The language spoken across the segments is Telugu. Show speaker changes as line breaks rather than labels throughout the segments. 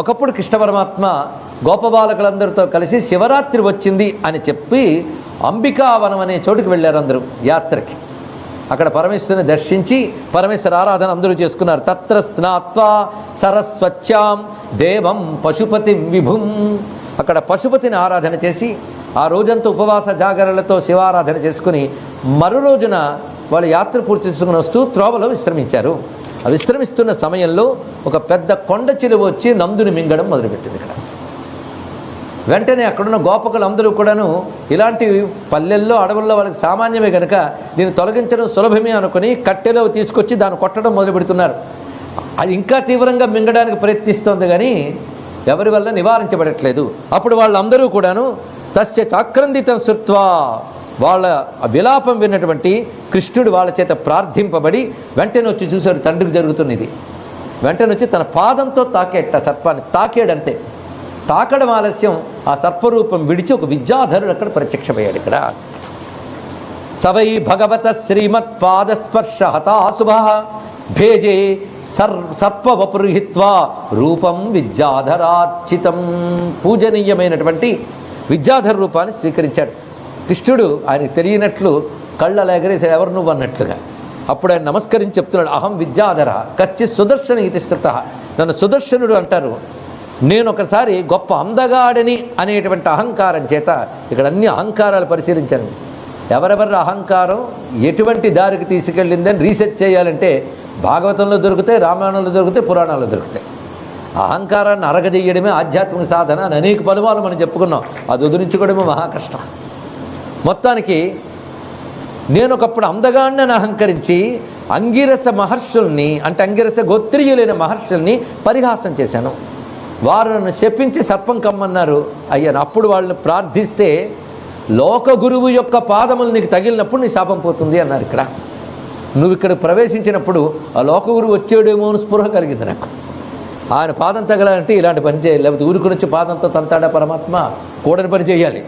ఒకప్పుడు కృష్ణ పరమాత్మ గోపబాలకులందరితో కలిసి శివరాత్రి వచ్చింది అని చెప్పి అంబికావనం అనే చోటుకి వెళ్ళారు అందరూ యాత్రకి. అక్కడ పరమేశ్వరుని దర్శించి పరమేశ్వర ఆరాధన అందరూ చేసుకున్నారు. తత్ర స్నాత్వా సరస్వత్యాం దేవం పశుపతి విభుం. అక్కడ పశుపతిని ఆరాధన చేసి ఆ రోజంతా ఉపవాస జాగరణలతో శివారాధన చేసుకుని మరో రోజున వాళ్ళు యాత్ర పూర్తి చేసుకుని వస్తూ త్రోవలో విశ్రమించారు. విశ్రమిస్తున్న సమయంలో ఒక పెద్ద కొండ చిలువ వచ్చి నందుని మింగడం మొదలుపెట్టింది ఇక్కడ. వెంటనే అక్కడున్న గోపకులు అందరూ కూడాను ఇలాంటి పల్లెల్లో అడవుల్లో వాళ్ళకి సామాన్యమే కనుక దీన్ని తొలగించడం సులభమే అనుకుని కట్టెలో తీసుకొచ్చి దాన్ని కొట్టడం మొదలు పెడుతున్నారు. అది ఇంకా తీవ్రంగా మింగడానికి ప్రయత్నిస్తోంది కానీ ఎవరి వల్ల నివారించబడట్లేదు. అప్పుడు వాళ్ళందరూ కూడాను తస్య చాక్రందితం శృత్వా వాళ్ళ విలాపం విన్నటువంటి కృష్ణుడు వాళ్ళ చేత ప్రార్థింపబడి వెంటనే వచ్చి చూశారు తండ్రికి జరుగుతున్నది. వెంటనే వచ్చి తన పాదంతో తాకేట సర్పాన్ని తాకేడంతే. తాకడం ఆలస్యం ఆ సర్పరూపం విడిచి ఒక విద్యాధరుడు అక్కడ ప్రత్యక్షమయ్యాడు ఇక్కడ. సవై భగవత శ్రీమత్ పాదస్పర్శ హతాశుభ. భేజే సర్ సర్పవపురుహిత్వా రూపం విద్యాధరార్చితం. పూజనీయమైనటువంటి విద్యాధర రూపాన్ని స్వీకరించాడు. కృష్ణుడు ఆయనకు తెలియనట్లు కళ్ళ ఎగరేసాడు ఎవరు నువ్వు అన్నట్లుగా? అప్పుడు ఆయన నమస్కరించి చెప్తున్నాడు అహం విద్యాధర కశ్చిత్ సుదర్శన ఇది స్థిత నన్ను సుదర్శనుడు అంటారు. నేను ఒకసారి గొప్ప అందగాడని అనేటువంటి అహంకారం చేత ఇక్కడ అన్ని అహంకారాలు పరిశీలించాను. ఎవరెవరి అహంకారం ఎటువంటి దారికి తీసుకెళ్ళిందని రీసెర్చ్ చేయాలంటే భాగవతంలో దొరుకుతాయి రామాయణంలో దొరుకుతాయి పురాణాల్లో దొరుకుతాయి. అహంకారాన్ని అరగదీయడమే ఆధ్యాత్మిక సాధన అని అనేక పలుమాలు మనం చెప్పుకున్నాం. అది వదిలించుకోవడమే మహా కష్టం. మొత్తానికి నేను ఒకప్పుడు అందగాడిని అహంకరించి అంగిరస మహర్షుల్ని అంటే అంగిరస గోత్రీయులైన మహర్షుల్ని పరిహాసం చేశాను. వారు నన్ను శపించి సర్పం కమ్మన్నారు. అయ్యాను అప్పుడు వాళ్ళని ప్రార్థిస్తే లోక గురువు యొక్క పాదములు నీకు తగిలినప్పుడు నీ శాపం పోతుంది అన్నారు ఇక్కడ. నువ్వు ఇక్కడ ప్రవేశించినప్పుడు ఆ లోక గురువు వచ్చేడేమో అని స్పృహ కలిగింది నాకు. ఆయన పాదం తగలాలంటే ఇలాంటి పని చేయాలి. లేకపోతే ఊరికి నుంచి పాదంతో తంతాడా పరమాత్మ? కూడని పని చేయాలి.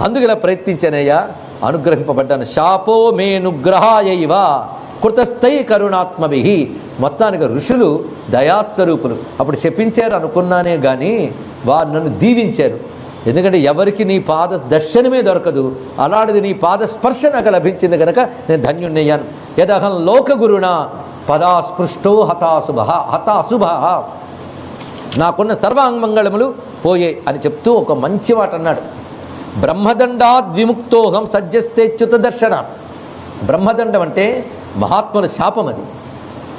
అందుకు ఇలా ప్రయత్నించానయ్యా. అనుగ్రహింపబడ్డాను. శాపో మేనుగ్రహాయవ కృతస్థై కరుణాత్మభి. మొత్తానికి ఋషులు దయాస్వరూపులు. అప్పుడు శపించారు అనుకున్నానే కానీ వారు నన్ను దీవించారు. ఎందుకంటే ఎవరికి నీ పాద దర్శనమే దొరకదు. అలాంటిది నీ పాద స్పర్శ నాకు లభించింది కనుక నేను ధన్యుణ్ణయ్యాను. యదహం లోకగురుణ పదాస్పృష్టో హతాశుభ. హతాశుభ. నాకున్న సర్వాంగమంగళములు పోయే అని చెప్తూ ఒక మంచి మాట అన్నాడు. బ్రహ్మదండాద్ విముక్తోహం సజ్జస్తేచ్యుత దర్శనాత్ బ్రహ్మదండం అంటే మహాత్ముల శాపం అది.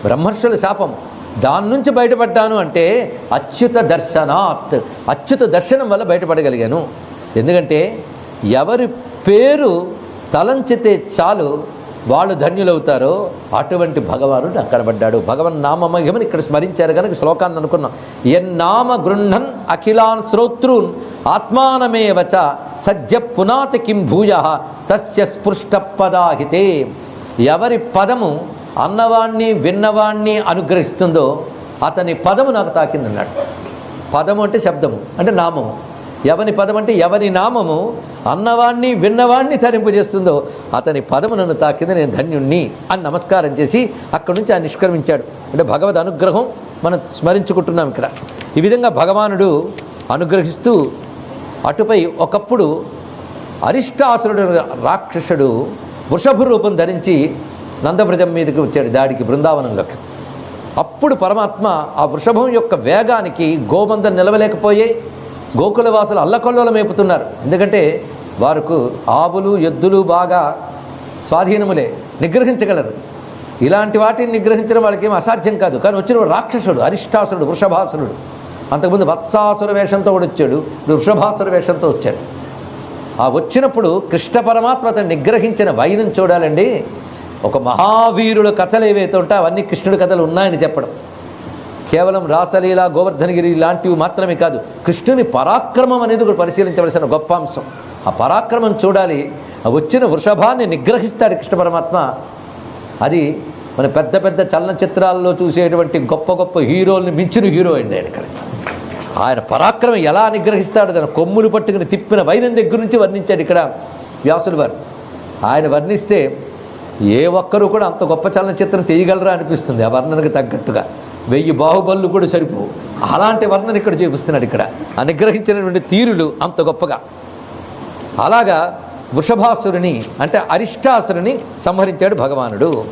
బ్రహ్మర్షుల శాపం. దాని నుంచి బయటపడ్డాను అంటే అచ్యుత దర్శనాత్. అచ్యుత దర్శనం వల్ల బయటపడగలిగాను. ఎందుకంటే ఎవరి పేరు తలంచితే చాలు వాళ్ళు ధన్యులవుతారో అటువంటి భగవానుడు అక్కడ పడ్డాడు. భగవన్ నామమహిమని ఇక్కడ స్మరించారు కనుక శ్లోకాన్ని అనుకున్నాం. ఎన్నామ గృహన్ అఖిలాన్ శ్రోతృన్ ఆత్మానమేవచ సజ్జ పునాతి కిం భూయ తస్య స్పృష్ట పదాహితే. ఎవరి పదము అన్నవాణ్ణి విన్నవాణ్ణి అనుగ్రహిస్తుందో అతని పదము నాకు తాకిందన్నాడు. పదము అంటే శబ్దము అంటే నామము. ఎవని పదం అంటే ఎవని నామము అన్నవాణ్ణి విన్నవాణ్ణి తరింపజేస్తుందో అతని పదము నన్ను తాకింది నేను ధన్యుణ్ణి అని నమస్కారం చేసి అక్కడి నుంచి ఆయన నిష్క్రమించాడు. అంటే భగవద్ అనుగ్రహం మనం స్మరించుకుంటున్నాం ఇక్కడ. ఈ విధంగా భగవానుడు అనుగ్రహిస్తూ అటుపై ఒకప్పుడు అరిష్టాసురుడు రాక్షసుడు వృషభ రూపం ధరించి నందవ్రజం మీదకి వచ్చాడు దాడికి బృందావనంలోకి. అప్పుడు పరమాత్మ ఆ వృషభం యొక్క వేగానికి గోమందం నిలవలేకపోయే గోకులవాసులు అల్లకొల్లోలం మేపుతున్నారు. ఎందుకంటే వారికి ఆవులు ఎద్దులు బాగా స్వాధీనములే నిగ్రహించగలరు. ఇలాంటి వాటిని నిగ్రహించడం వాళ్ళకి ఏం అసాధ్యం కాదు. కానీ వచ్చిన రాక్షసుడు అరిష్టాసురుడు వృషభాసురుడు. అంతకుముందు వత్సాసుర వేషంతో కూడా వచ్చాడు ఇప్పుడు వృషభాసుర వేషంతో వచ్చాడు. ఆ వచ్చినప్పుడు కృష్ణ పరమాత్మ అతను నిగ్రహించిన వైనం చూడాలండి. ఒక మహావీరుల కథలు ఏవైతే ఉంటా అవన్నీ కృష్ణుడి కథలు ఉన్నాయని చెప్పడం. కేవలం రాసలీల గోవర్ధనగిరి లాంటివి మాత్రమే కాదు కృష్ణుని పరాక్రమం అనేది కూడా పరిశీలించవలసిన గొప్ప అంశం. ఆ పరాక్రమం చూడాలి ఆ వచ్చిన వృషభాన్ని నిగ్రహిస్తాడు కృష్ణ పరమాత్మ. అది మన పెద్ద పెద్ద చలనచిత్రాల్లో చూసేటువంటి గొప్ప గొప్ప హీరోల్ని మించిన హీరో అండి ఆయన ఇక్కడ. ఆయన పరాక్రమం ఎలా నిగ్రహిస్తాడు తన కొమ్ములు పట్టుకుని తిప్పిన వైనం దగ్గర నుంచి వర్ణించాడు ఇక్కడ వ్యాసులు వారు. ఆయన వర్ణిస్తే ఏ ఒక్కరూ కూడా అంత గొప్ప చలనచిత్రం తీయగలరా అనిపిస్తుంది ఆ వర్ణనకు తగ్గట్టుగా. వెయ్యి బాహుబళ్ళు కూడా సరిపో అలాంటి వర్ణన ఇక్కడ చూపిస్తున్నాడు ఇక్కడ. అనుగ్రహించినటువంటి తీరులు అంత గొప్పగా. అలాగా వృషభాసురుని అంటే అరిష్టాసురుని సంహరించాడు భగవానుడు.